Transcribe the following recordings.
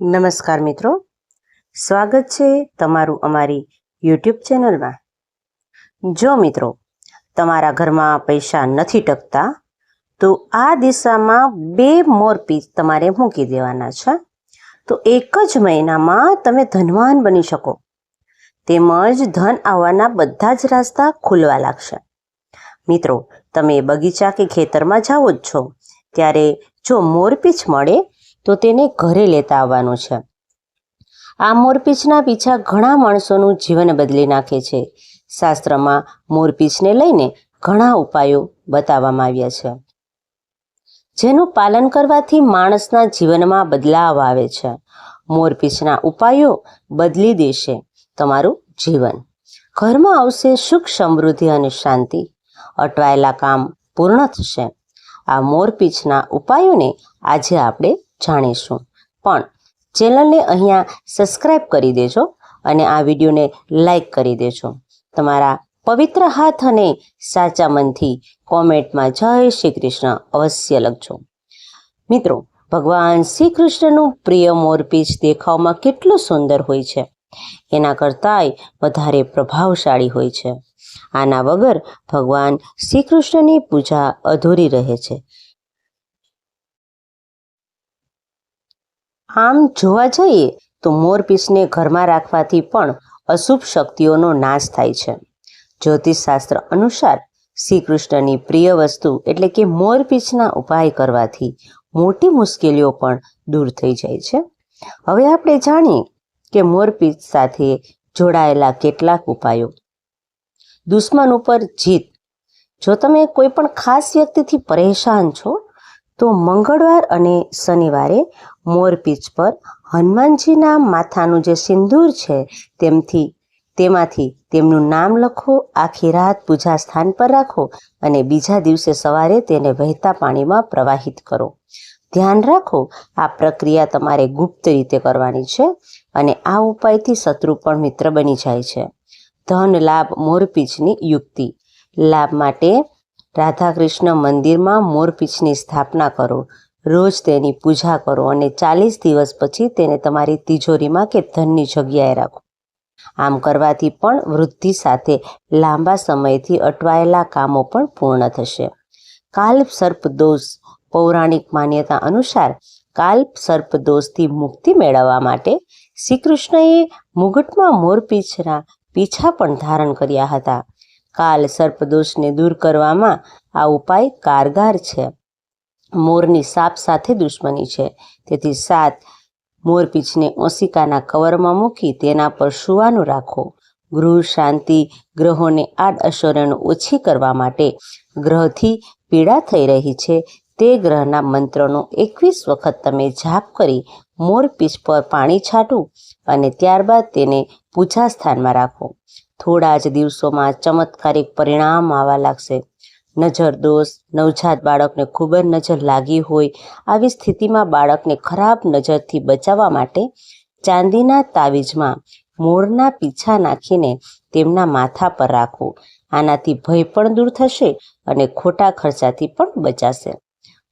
નમસ્કાર મિત્રો. સ્વાગત છે તમારું અમારી યુટ્યુબ ચેનલમાં. જો મિત્રો, તમારા ઘરમાં પૈસા નથી ટકતા, તો આ દિશામાં બે મોરપીસ તમારે મૂકી દેવાના છે. તો એક જ મહિનામાં તમે ધનવાન બની શકો. તેમજ ધન આવવાના બધા જ રસ્તા ખુલવા લાગશે. મિત્રો, તમે બગીચા કે ખેતરમાં જાઓ જ છો, ત્યારે જો મોરપીચ મળે તો તેને ઘરે લેતા આવવાનું છે. આ મોરપીંછના પીછા ઘણા માણસોનું જીવન બદલી નાખે છે. શાસ્ત્રમાં મોરપીંછને લઈને ઘણા ઉપાયો બતાવવામાં આવ્યા છે. જેનું પાલન કરવાથી માણસના જીવનમાં બદલાવ આવે છે. મોરપીંછના ઉપાયો બદલી દેશે તમારું જીવન. ઘરમાં આવશે સુખ, સમૃદ્ધિ અને શાંતિ. અટવાયેલા કામ પૂર્ણ થશે. આ મોરપીંછના ઉપાયોને આજે આપણે જાણીશું. પણ ચેનલને અહીંયા સબસ્ક્રાઈબ કરી દેજો અને આ વિડીયોને લાઈક કરી દેજો. તમારા પવિત્ર હાથ અને સાચા મનથી કોમેન્ટમાં જય શ્રી કૃષ્ણ અવશ્ય લખજો. મિત્રો, ભગવાન શ્રી કૃષ્ણનું પ્રિય મોરપીંછ દેખાવમાં કેટલું સુંદર હોય છે. એના કરતાંય વધારે પ્રભાવશાળી હોય છે. આના વગર ભગવાન શ્રી કૃષ્ણની પૂજા અધૂરી રહે છે. આમ જોવા જઈએ તો મોરપીસને ઘરમાં રાખવાથી પણ અશુભ શક્તિઓનો નાશ થાય છે. જ્યોતિષશાસ્ત્ર અનુસાર શ્રી કૃષ્ણની પ્રિય વસ્તુ એટલે કે મોરપીંછના ઉપાય કરવાથી મોટી મુશ્કેલીઓ પણ દૂર થઈ જાય છે. હવે આપણે જાણીએ કે મોરપીંછ સાથે જોડાયેલા કેટલાક ઉપાયો. દુશ્મન ઉપર જીત. જો તમે કોઈ પણ ખાસ વ્યક્તિથી પરેશાન છો તો મંગળવાર અને શનિવારે મોરપીંછ પર હનુમાનજીના માથાનું જે સિંદૂર છે, તેમથી, તેમાંથી તેમનું નામ લખો, આખી રાત પૂજા સ્થાન પર રાખો અને બીજા દિવસે સવારે તેને વહેતા પાણીમાં પ્રવાહિત કરો. ધ્યાન રાખો, આ પ્રક્રિયા તમારે ગુપ્ત રીતે કરવાની છે અને આ ઉપાયથી શત્રુ પણ મિત્ર બની જાય છે. ધન, લાભ મોરપીચની યુક્તિ. લાભ માટે રાધા કૃષ્ણ મંદિરમાં મોરપીંછની સ્થાપના કરો. રોજ તેની પૂજા કરો અને ચાલીસ દિવસ પછી તેને તમારી તિજોરીમાં કે ધનની જગ્યાએ રાખો. આમ કરવાથી પણ વૃદ્ધિ સાથે લાંબા સમયથી અટવાયેલા કામો પણ પૂર્ણ થશે. કાલ્પ સર્પ દોષ પૌરાણિક માન્યતા અનુસાર કાલ્પ સર્પ દોષથી મુક્તિ મેળવવા માટે શ્રીકૃષ્ણએ મુગટમાં મોરપીંછના પીછા પણ ધારણ કર્યા હતા. કાલ સર્પદોષને દૂર કરવામાં આ ઉપાય કારગાર છે. મોરની સાપ સાથે દુશ્મની છે. તેથી સાત મોરપીંછને ઓશિકાના કવરમાં મૂકી તેના પર સુવાનું રાખો. ગૃહ શાંતિ ગ્રહોને આડ અસરોને ઓછી કરવા માટે ગ્રહથી પીડા થઈ રહી છે. તે ગ્રહના મંત્રનો એકવીસ વખત તમે જાપ કરી મોરપીંછ પર પાણી છાંટું અને ત્યારબાદ તેને પૂજા સ્થાનમાં રાખો. થોડા જ દિવસોમાં ચમત્કારિક પરિણામ આવવા લાગશે. નજર દોષ, નવજાત બાળકને ખૂબ જ નજર લાગી હોય આવી સ્થિતિમાં બાળકને ખરાબ નજરથી બચાવવા માટે ચાંદીના તાવીજમાં મોરના પીછા નાખીને તેમના માથા પર રાખો. આનાથી ભય પણ દૂર થશે અને ખોટા ખર્ચાથી પણ બચાશે.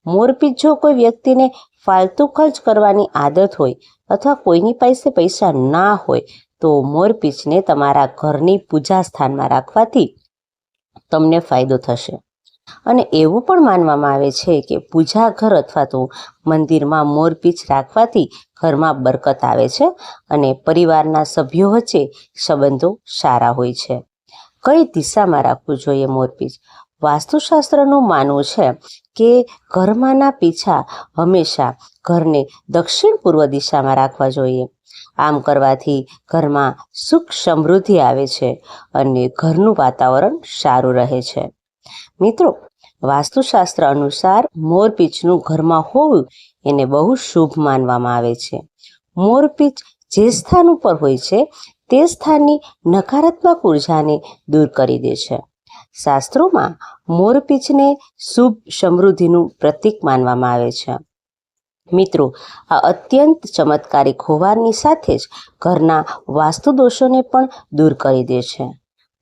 મોરપીંછ જો કોઈ વ્યક્તિને ફાલતુ ખર્ચ કરવાની આદત હોય અથવા કોઈની પાસે પૈસા ના હોય તો મોરપીંછને તમારા ઘરની પૂજા સ્થાનમાં રાખવાથી તમને ફાયદો થશે. અને એવું પણ માનવામાં આવે છે કે પૂજા ઘર અથવા તો મંદિરમાં મોરપીંછ રાખવાથી ઘરમાં બરકત આવે છે અને પરિવારના સભ્યો વચ્ચે સંબંધો સારા હોય છે. કઈ દિશામાં રાખવું જોઈએ મોરપીંછ વાસ્તુશાસ્ત્રનું માનવું છે કે ઘરમાંના પીછા હંમેશા ઘરને દક્ષિણ પૂર્વ દિશામાં રાખવા જોઈએ. આમ કરવાથી ઘરમાં સુખ સમૃદ્ધિ આવે છે અને ઘરનું વાતાવરણ સારું રહે છે. મિત્રો, વાસ્તુશાસ્ત્ર અનુસાર મોરપીંછનું ઘરમાં હોવું એને બહુ શુભ માનવામાં આવે છે. મોરપીંછ જે સ્થાન ઉપર હોય છે તે સ્થાનની નકારાત્મક ઉર્જાને દૂર કરી દે છે. શાસ્ત્રોમાં મોરપીંછને શુભ સમૃદ્ધિનું પ્રતીક માનવામાં આવે છે. મિત્રો, આ અત્યંત ચમત્કારિક હોવાની સાથે જ ઘરના વાસ્તુ દોષોને પણ દૂર કરી દે છે.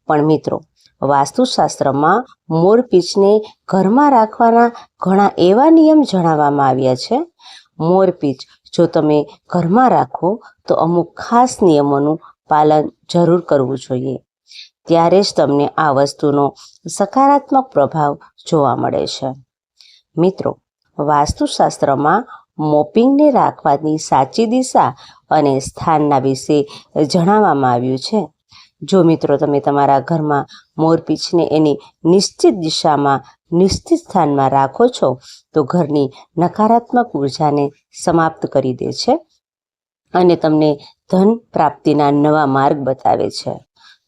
પણ મિત્રો, વાસ્તુશાસ્ત્રમાં મોરપીંછને ઘરમાં રાખવાના ઘણા એવા નિયમ જણાવવામાં આવ્યા છે. મોરપીંછ જો તમે ઘરમાં રાખો, તો અમુક ખાસ નિયમોનું પાલન જરૂર કરવું જોઈએ. ત્યારે જ તમને આ વસ્તુનો સકારાત્મક પ્રભાવ જોવા મળે છે. મિત્રો, વાસ્તુશાસ્ત્રમાં મોપિંગને રાખવાની સાચી દિશા અને સ્થાનના વિશે જણાવવામાં આવ્યું છે. જો મિત્રો તમે તમારા ઘરમાં મોરપીંછને એની નિશ્ચિત દિશામાં, નિશ્ચિત સ્થાનમાં રાખો છો, તો ઘરની નકારાત્મક ઉર્જાને સમાપ્ત કરી દે છે અને તમને ધન પ્રાપ્તિના નવા માર્ગ બતાવે છે.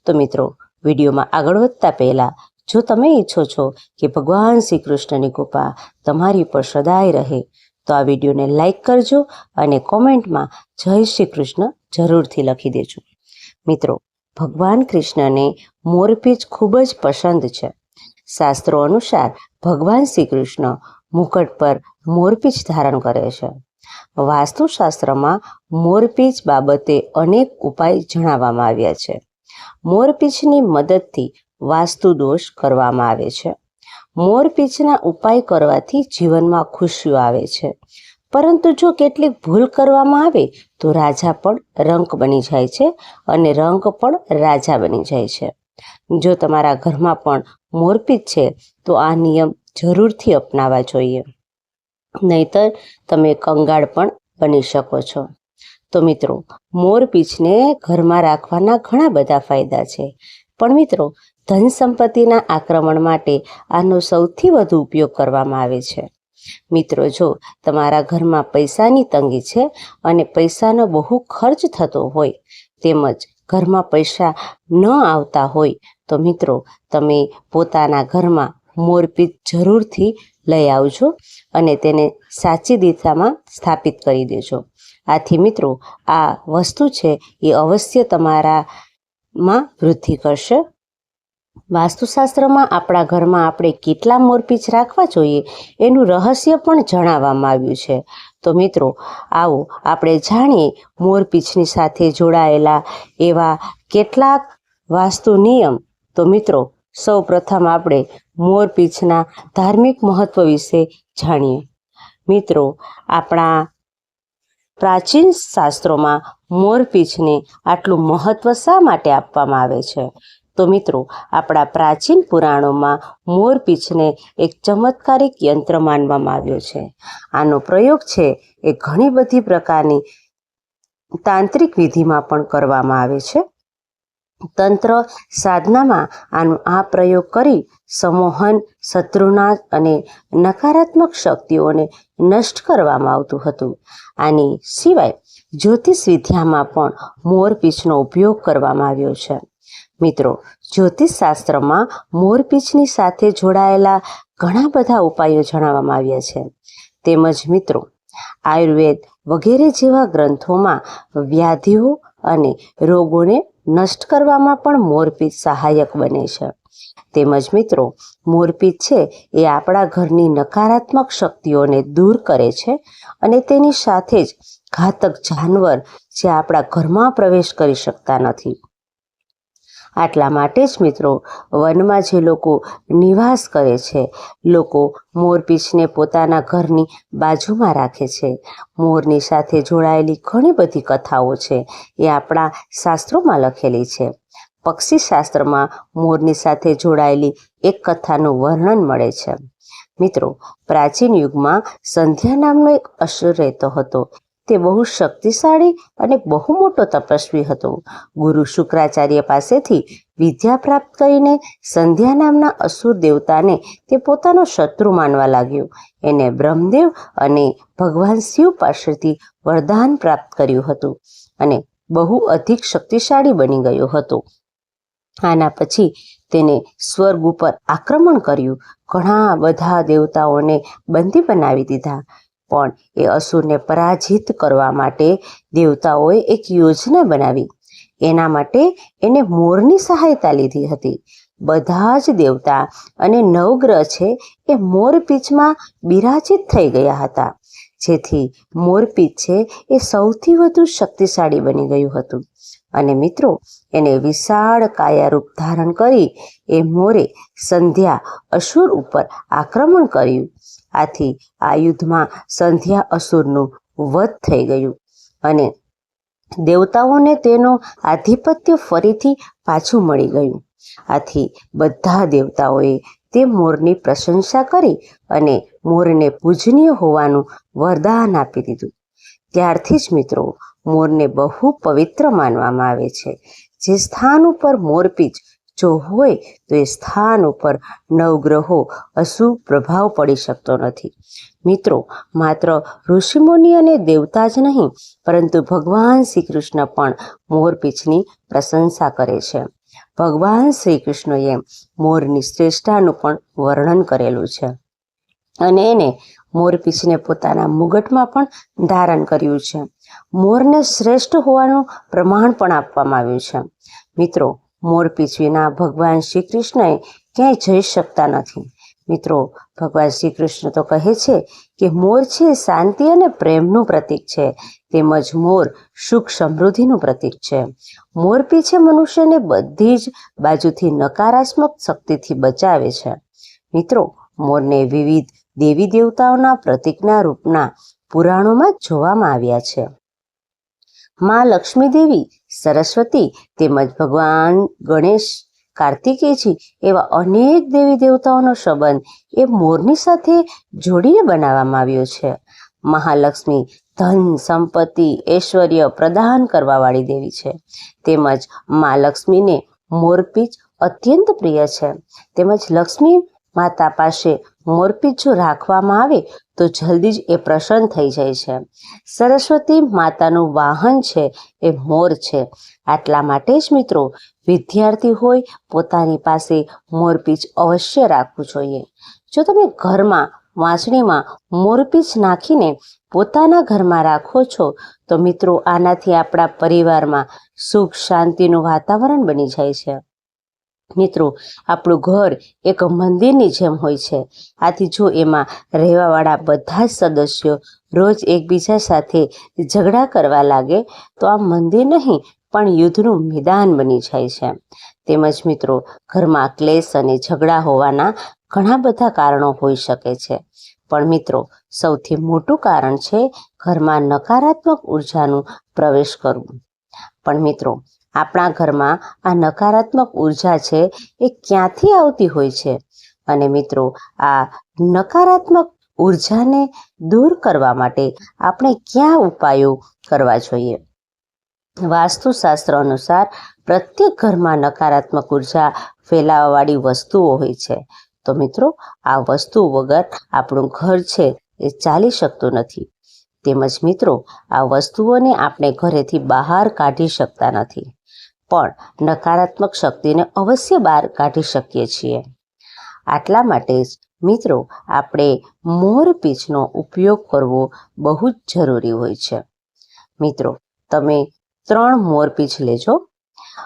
તો મિત્રો વિડીયોમાં આગળ વધતા પહેલાં, જો તમે ઈચ્છો છો કે ભગવાન શ્રી કૃષ્ણની કૃપા તમારી પર સદાય રહે, તો આ વિડીયોને લાઈક કરજો અને કોમેન્ટમાં જય શ્રી કૃષ્ણ જરૂરથી લખી દેજો. મિત્રો, ભગવાન કૃષ્ણને મોરપીચ ખૂબ જ પસંદ છે. શાસ્ત્રો અનુસાર, ભગવાન શ્રી કૃષ્ણ મુકટ પર મોરપીચ ધારણ કરે છે. વાસ્તુશાસ્ત્રમાં મોરપીચ બાબતે અનેક ઉપાય જણાવવામાં આવ્યા છે. મોરપીંછની મદદથી વાસ્તુ દોષ કરવામાં આવે છે. મોરપીંછના ઉપાય કરવાથી જીવનમાં ખુશીઓ આવે છે. પરંતુ જો કેટલીક ભૂલ કરવામાં આવે, તો રાજા પણ રંક બની જાય છે અને રંક પણ રાજા બની જાય છે. જો તમારા ઘરમાં પણ મોરપીંછ છે, તો આ નિયમ જરૂરથી અપનાવવા જોઈએ. નહીતર તમે કંગાળ પણ બની શકો છો. તો મિત્રો મોરપીંછને ઘરમાં રાખવાના ઘણા બધા ફાયદા છે. પણ મિત્રો, ધન સંપત્તિના આક્રમણ માટે આનો સૌથી વધુ ઉપયોગ કરવામાં આવે છે. મિત્રો, જો તમારા ઘરમાં પૈસાની તંગી છે અને પૈસાનો બહુ ખર્ચ થતો હોય, તેમજ ઘરમાં પૈસા ન આવતા હોય, તો મિત્રો, તમે પોતાના ઘરમાં મોરપીંછ જરૂરથી લઈ આવજો અને તેને સાચી દિશામાં સ્થાપિત કરી દેજો. આથી મિત્રો, આ વસ્તુ છે, એ અવશ્ય તમારામાં વૃદ્ધિ કરશે. વાસ્તુશાસ્ત્રમાં આપણા ઘરમાં આપણે કેટલા મોરપીચ રાખવા જોઈએ, એનું રહસ્ય પણ જણાવવામાં આવ્યું છે. તો મિત્રો, આવો આપણે જાણીએ મોરપીંછની સાથે જોડાયેલા એવા કેટલાક વાસ્તુ નિયમ. તો મિત્રો સૌ પ્રથમ આપણે મોરપીચના ધાર્મિક મહત્વ વિશે જાણીએ. મિત્રો, આપણા પ્રાચીન શાસ્ત્રોમાં મોરપીંછને આટલું મહત્વ શા માટે આપવામાં આવે છે? તો મિત્રો, આપણા પ્રાચીન પુરાણોમાં મોરપીંછને એક ચમત્કારિક યંત્ર માનવામાં આવ્યો છે. આનો પ્રયોગ છે એ ઘણી બધી પ્રકારની તાંત્રિક વિધિમાં પણ કરવામાં આવે છે. તંત્ર સાધનામાં આનો આ પ્રયોગ કરી સમોહન, શત્રુનાશ અને નકારાત્મક શક્તિઓને નષ્ટ કરવામાં આવતું હતું. આની સિવાય જ્યોતિષ વિદ્યામાં પણ મોરપીંછનો ઉપયોગ કરવામાં આવ્યો છે. મિત્રો, જ્યોતિષ શાસ્ત્રમાં મોરપીંછની સાથે જોડાયેલા ઘણા બધા ઉપાયો જણાવવામાં આવ્યા છે. તેમજ મિત્રો, આયુર્વેદ વગેરે જેવા ગ્રંથોમાં વ્યાધિઓ અને રોગોને નષ્ટ કરવામાં પણ મોરપીંછ સહાયક બને છે. તેમજ મિત્રો મોરપીંછ છે એ આપણા ઘરની નકારાત્મક શક્તિઓને દૂર કરે છે અને તેની સાથે જ ઘાતક જાનવર જે આપણા ઘરમાં પ્રવેશ કરી શકતા નથી. આટલા માટે જ મિત્રો, વનમાં જે લોકો નિવાસ કરે છે, લોકો મોરપીંછને પોતાના ઘરની બાજુમાં રાખે છે. મોરની સાથે જોડાયેલી ઘણી બધી કથાઓ છે, એ આપણા શાસ્ત્રોમાં લખેલી છે. પક્ષી શાસ્ત્રમાં મોરની સાથે જોડાયેલી એક કથાનું વર્ણન મળે છે. મિત્રો, પ્રાચીન યુગમાં સંધ્યા નામનો એક અસુર રહેતો હતો. તે બહુ શક્તિશાળી અને બહુ મોટો તપસ્વી હતો. ગુરુ શુક્રાચાર્ય પાસેથી વિદ્યા પ્રાપ્ત કરીને સંધ્યા નામના અસુર દેવતાને તે પોતાનો શત્રુ માનવા લાગ્યો. એને બ્રહ્મદેવ અને ભગવાન શિવ પાસેથી વરદાન પ્રાપ્ત કર્યું હતું અને બહુ અધિક શક્તિશાળી બની ગયો હતો. આના પછી તેને સ્વર્ગ ઉપર આક્રમણ કર્યું. ઘણા બધા દેવતાઓને બંદી બનાવી દીધા. પણ એ અસુરને પરાજિત કરવા માટે દેવતાઓએ એક યોજના બનાવી. એના માટે એને મોરની સહાયતા લીધી હતી. બધા જ દેવતા અને નવગ્રહ છે એ મોરપીચમાં બિરાજિત થઈ ગયા હતા. જેથી મોરપીચ છે એ સૌથી વધુ શક્તિશાળી બની ગયું હતું. અને મિત્રો, એને વિશાળ કાયારૂપ ધારણ કરી એ મોરે સંધ્યા અસુર ઉપર આક્રમણ કર્યું. આથી આ યુદ્ધમાં સંધ્યા અસુરનું વધ થઈ ગયું અને દેવતાઓને તેનો આધિપત્ય ફરીથી પાછું મળી ગયું. આથી બધા દેવતાઓએ તે મોરની પ્રશંસા કરી અને મોરને પૂજનીય હોવાનું વરદાન આપી દીધું. ત્યારથી જ મિત્રો, મોરને બહુ પવિત્ર માનવામાં આવે છે. જે સ્થાન ઉપર મોરપીંછ જો હોય, તો એ સ્થાન ઉપર નવગ્રહો અશુભ પ્રભાવ પડી શકતો નથી. મિત્રો, માત્ર ઋષિમુનિ અને દેવતા જ નહીં, પરંતુ ભગવાન શ્રી કૃષ્ણ પણ મોરપીંછની પ્રશંસા કરે છે. ભગવાન શ્રી કૃષ્ણએ મોરની શ્રેષ્ઠતાનું પણ વર્ણન કરેલું છે. અને એને મોરપીંછને પોતાના મુગટમાં પણ ધારણ કર્યું છે. મોરને શ્રેષ્ઠ હોવાનું પ્રમાણ પણ આપવામાં આવ્યું છે. મિત્રો મોરપીંછ વિના ભગવાન શ્રી કૃષ્ણએ ક્યાંય જઈ શકતા નથી. મિત્રો, ભગવાન શ્રી કૃષ્ણ તો કહે છે કે મોર છે શાંતિ અને પ્રેમનું પ્રતીક છે, તેમજ મોર સુખ સમૃદ્ધિનું પ્રતીક છે. મોર પીછે મનુષ્યને બધી જ બાજુથી નકારાત્મક શક્તિથી બચાવે છે. મિત્રો, મોરને વિવિધ દેવી દેવતાઓના પ્રતીકના રૂપના પુરાણોમાં જોવામાં આવ્યા છે. માં લક્ષ્મી દેવી સરસ્વતી તેમજ ભગવાન ગણેશ, કાર્તિકેયજી એવા અનેક દેવી દેવતાઓનો સંબંધ એ મોરની સાથે જોડીને બનાવવામાં આવ્યો છે. મહાલક્ષ્મી ધન, સંપત્તિ, ઐશ્વર્ય પ્રદાન કરવાવાળી દેવી છે. તેમજ મા લક્ષ્મીને મોરપીચ અત્યંત પ્રિય છે. તેમજ લક્ષ્મી માતા પાસે મોરપીંછ રાખવામાં આવે તો જલ્દી જ એ પ્રસન્ન થઈ જાય છે. સરસ્વતી માતાનું વાહન છે એ મોર છે. આટલા માટે જ મિત્રો વિદ્યાર્થી હોય પોતાની પાસે મોરપીંછ અવશ્ય રાખવું જોઈએ. જો તમે ઘરમાં વાંસણીમાં મોરપીંછ નાખીને પોતાના ઘરમાં રાખો છો, તો મિત્રો આનાથી આપણા પરિવારમાં સુખ શાંતિનું વાતાવરણ બની જાય છે. મિત્રો, આપણું ઘર એક મંદિરની જેમ હોય છે. આથી જો એમાં રહેવાવાળા બધા જ સદસ્યો રોજ એકબીજા સાથે ઝઘડા કરવા લાગે, તો આ મંદિર નહીં, પણ યુદ્ધનું મેદાન બની જાય છે. તેમજ મિત્રો, ઘરમાં ક્લેશ અને ઝઘડા હોવાના ઘણા બધા કારણો હોઈ શકે છે. પણ મિત્રો, સૌથી મોટું કારણ છે ઘરમાં નકારાત્મક ઉર્જાનું પ્રવેશ કરવું. પણ મિત્રો આપણા ઘરમાં આ નકારાત્મક ઊર્જા છે એ ક્યાંથી આવતી હોય છે? અને મિત્રો, આ નકારાત્મક ઉર્જાને દૂર કરવા માટે આપણે ક્યાં ઉપાયો કરવા જોઈએ? વાસ્તુશાસ્ત્ર અનુસાર પ્રત્યેક ઘરમાં નકારાત્મક ઊર્જા ફેલાવવાવાળી વસ્તુઓ હોય છે. તો મિત્રો, આ વસ્તુ વગર આપણું ઘર છે એ ચાલી શકતું નથી. તેમજ મિત્રો, આ વસ્તુઓને આપણે ઘરેથી બહાર કાઢી શકતા નથી. પણ નકારાત્મક શક્તિને અવશ્ય બહાર કાઢી શકીએ છીએ. આટલા માટે જ મિત્રો, આપણે મોરપીંછનો ઉપયોગ કરવો બહુ જ જરૂરી હોય છે. મિત્રો, તમે ત્રણ મોરપીંછ લેજો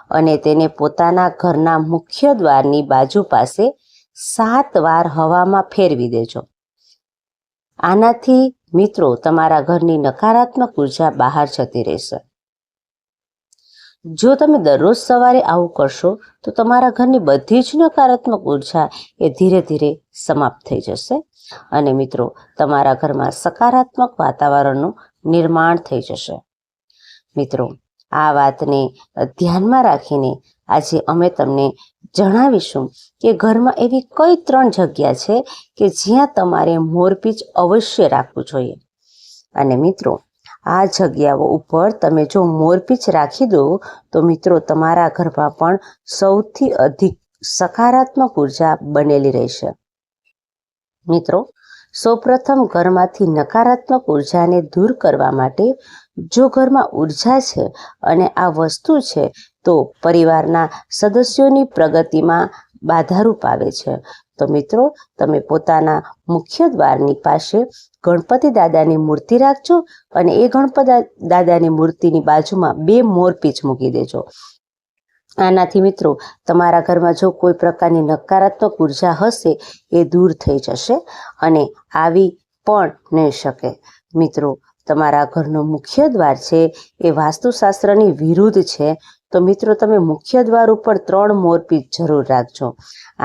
અને તેને પોતાના ઘરના મુખ્ય દ્વારની બાજુ પાસે સાત વાર હવામાં ફેરવી દેજો. આનાથી મિત્રો, તમારા ઘરની નકારાત્મક ઊર્જા બહાર જતી રહેશે. જો તમે દરરોજ સવારે આવું કરશો, તો તમારા ઘરની બધી જ નકારાત્મક ઊર્જા એ ધીરે ધીરે સમાપ્ત થઈ જશે. અને મિત્રો, તમારા ઘરમાં સકારાત્મક વાતાવરણનું નિર્માણ થઈ જશે. મિત્રો, આ વાતને ધ્યાનમાં રાખીને આજે અમે તમને જણાવીશું કે ઘરમાં એવી કઈ ત્રણ જગ્યા છે કે જ્યાં તમારે મોરપીચ અવશ્ય રાખવું જોઈએ. અને મિત્રો આ જગ્યાઓ ઉપર તમે જો મોરપીચ રાખી દો, તો મિત્રો તમારા ઘરમાં પણ સૌથી અધિક સકારાત્મક ઊર્જા બનેલી રહેશે. મિત્રો, સૌપ્રથમ ઘરમાંથી નકારાત્મક ઉર્જાને દૂર કરવા માટે જો ઘરમાં ઊર્જા છે અને આ વસ્તુ છે, તો પરિવારના સદસ્યોની પ્રગતિમાં બાધારૂપ આવે છે. તો મિત્રો, તમે પોતાના મુખ્ય દ્વારની પાસે ગણપતિ દાદાની મૂર્તિ રાખજો અને એ ગણપતિ દાદાની મૂર્તિની બાજુમાં બે મોરપીચ મૂકી દેજો. આનાથી મિત્રો, તમારા ઘરમાં જો કોઈ પ્રકારની નકારાત્મક ઊર્જા હશે, એ દૂર થઈ જશે અને આવી પણ નહીં શકે. મિત્રો, તમારા ઘરનો મુખ્ય દ્વાર છે, એ વાસ્તુશાસ્ત્રની વિરુદ્ધ છે તો મિત્રો તમે મુખ્ય દ્વાર ઉપર ત્રણ મોરપીચ જરૂર રાખજો.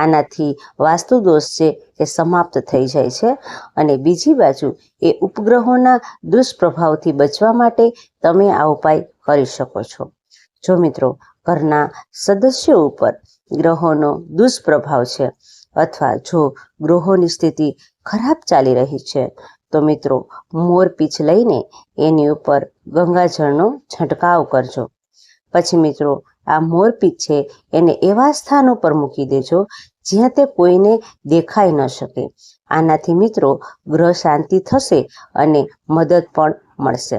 આનાથી વાસ્તુ દોષ છે એ સમાપ્ત થઈ જાય છે અને બીજી બાજુ એ ઉપગ્રહોના દુષ્પ્રભાવથી બચવા માટે તમે આ ઉપાય કરી શકો છો. જો મિત્રો ઘરના સદસ્યો ઉપર ગ્રહોનો દુષ્પ્રભાવ છે અથવા જો ગ્રહોની સ્થિતિ ખરાબ ચાલી રહી છે, તો મિત્રો મોરપીંછ લઈને એની ઉપર ગંગાજળનો છંટકાવ કરજો. પછી મિત્રો, આ મોરપીંછ છે, એને એવા સ્થાન ઉપર મૂકી દેજો, જ્યાં તે કોઈને દેખાઈ ન શકે. આનાથી મિત્રો, ગ્રહ શાંતિ થશે અને મદદ પણ મળશે.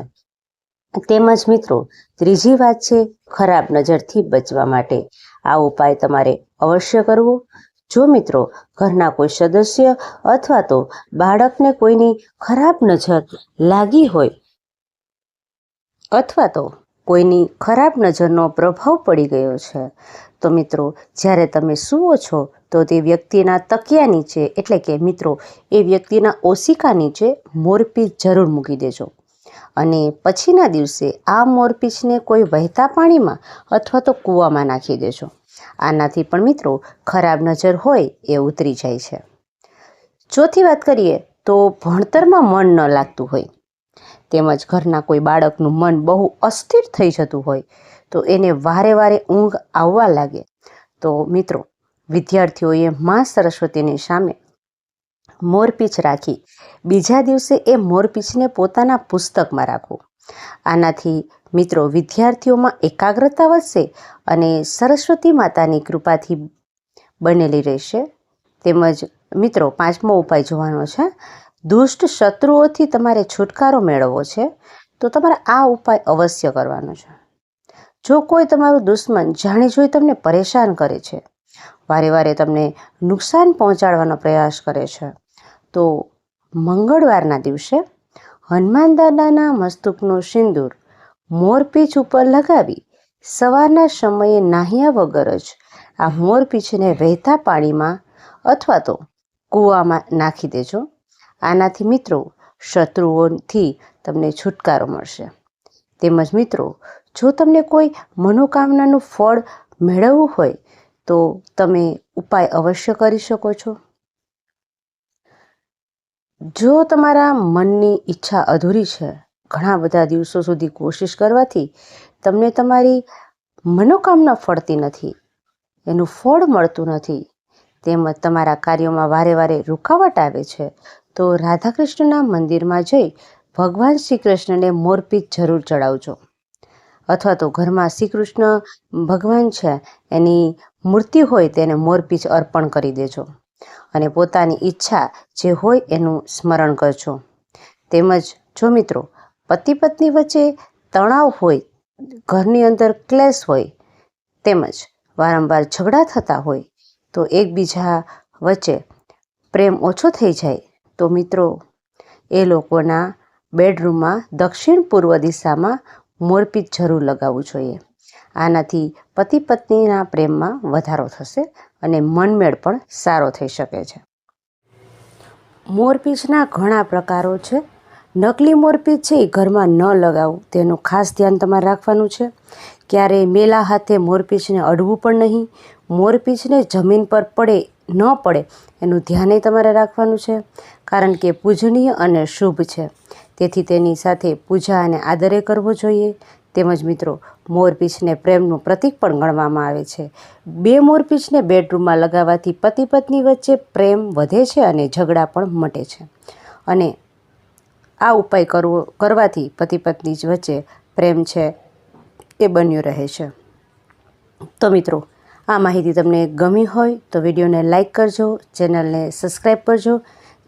તેમજ મિત્રો, ત્રીજી વાત છે, ખરાબ નજરથી બચવા માટે. આ ઉપાય તમારે અવશ્ય કરવો. જો મિત્રો, ઘરના કોઈ સદસ્ય અથવા તો બાળકને કોઈની ખરાબ નજર લાગી હોય અથવા તો કોઈની ખરાબ નજરનો પ્રભાવ પડી ગયો છે. તો મિત્રો, જ્યારે તમે સૂવો છો, તો તે વ્યક્તિના તકિયા નીચે, એટલે કે મિત્રો, એ વ્યક્તિના ઓશિકા નીચે મોરપીચ જરૂર મૂકી દેજો. અને પછીના દિવસે આ મોરપીંછને કોઈ વહેતા પાણીમાં અથવા તો કૂવામાં નાખી દેજો. આનાથી પણ મિત્રો, ખરાબ નજર હોય એ ઉતરી જાય છે. ચોથી વાત કરીએ, તો ભણતરમાં મન ન લાગતું હોય. તેમજ ઘરના કોઈ બાળકનું મન બહુ અસ્થિર થઈ જતું હોય, તો એને વારે વારે ઊંઘ આવવા લાગે. તો મિત્રો, વિદ્યાર્થીઓએ મા સરસ્વતીની સામે મોરપીંછ રાખી. બીજા દિવસે એ મોરપીંછને પોતાના પુસ્તકમાં રાખવું. આનાથી મિત્રો, વિદ્યાર્થીઓમાં એકાગ્રતા વધશે અને સરસ્વતી માતાની કૃપાથી બનેલી રહેશે. તેમજ મિત્રો, પાંચમો ઉપાય જોવાનો છે. દુષ્ટ શત્રુઓથી તમારે છુટકારો મેળવવો છે, તો તમારે આ ઉપાય અવશ્ય કરવાનો છે. જો કોઈ તમારું દુશ્મન જાણી જોઈ તમને પરેશાન કરે છે, વારે વારે તમને નુકસાન પહોંચાડવાનો પ્રયાસ કરે છે, તો મંગળવારના દિવસે હનુમાન દાદાના મસ્તકનું સિંદૂર મોરપીંછ ઉપર લગાવી સવારના સમયે નાહ્યા વગર જ આ મોરપીંછને વહેતા પાણીમાં અથવા તો કૂવામાં નાખી દેજો. આનાથી મિત્રો શત્રુઓથી તમને છુટકારો મળશે. તેમજ મિત્રો, જો તમને કોઈ મનોકામનાનું ફળ મેળવવું હોય, તો તમે ઉપાય અવશ્ય કરી શકો છો. જો તમારા મનની ઈચ્છા અધૂરી છે, ઘણા બધા દિવસો સુધી કોશિશ કરવાથી તમને તમારી મનોકામના ફળતી નથી, એનું ફળ મળતું નથી. તેમજ તમારા કાર્યોમાં વારે વારે રૂકાવટ આવે છે તો રાધાકૃષ્ણના મંદિરમાં જઈ ભગવાન શ્રી કૃષ્ણને મોરપીચ જરૂર ચડાવજો. અથવા તો ઘરમાં શ્રી કૃષ્ણ ભગવાન છે, એની મૂર્તિ હોય તેને મોરપીચ અર્પણ કરી દેજો અને પોતાની ઈચ્છા જે હોય એનું સ્મરણ કરજો. તેમજ જો મિત્રો પતિ પત્ની વચ્ચે તણાવ હોય, ઘરની અંદર ક્લેશ હોય, તેમજ વારંવાર ઝઘડા થતા હોય, તો એકબીજા વચ્ચે પ્રેમ ઓછો થઈ જાય તો મિત્રો, એ લોકોના બેડરૂમમાં દક્ષિણ પૂર્વ દિશામાં મોરપીંછ જરૂર લગાવવું જોઈએ. આનાથી પતિ પત્નીના પ્રેમમાં વધારો થશે અને મનમેળ પણ સારો થઈ શકે છે. મોરપીંછના ઘણા પ્રકારો છે. નકલી મોરપીચ છે એ ઘરમાં ન લગાવવું તેનું ખાસ ધ્યાન તમારે રાખવાનું છે. ક્યારેય મેલા હાથે મોરપીંછને અડવું પણ નહીં. મોરપીંછને જમીન પર પડે ન પડે, એનું ધ્યાને તમારે રાખવાનું છે, કારણ કે પૂજનીય અને શુભ છે. તેથી તેની સાથે પૂજા અને આદરે કરવો જોઈએ. તેમજ મિત્રો, મોરપીંછને પ્રેમનું પ્રતીક પણ ગણવામાં આવે છે. બે મોરપીંછને બેડરૂમમાં લગાવવાથી પતિ પત્ની વચ્ચે પ્રેમ વધે છે અને ઝઘડા પણ મટે છે. અને આ ઉપાય કરવો, કરવાથી પતિ પત્ની વચ્ચે પ્રેમ છે એ બન્યું રહે છે. તો મિત્રો આ માહિતી તમને ગમી હોય તો વિડીયોને લાઇક કરજો, ચેનલને સબસ્ક્રાઈબ કરજો,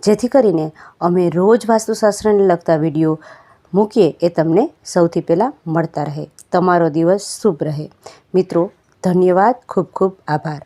જેથી કરીને અમે રોજ વાસ્તુશાસ્ત્રને લગતા વીડિયો મૂકીએ એ તમને સૌથી પહેલાં મળતા રહે. તમારો દિવસ શુભ રહે. મિત્રો, ધન્યવાદ, ખૂબ ખૂબ આભાર.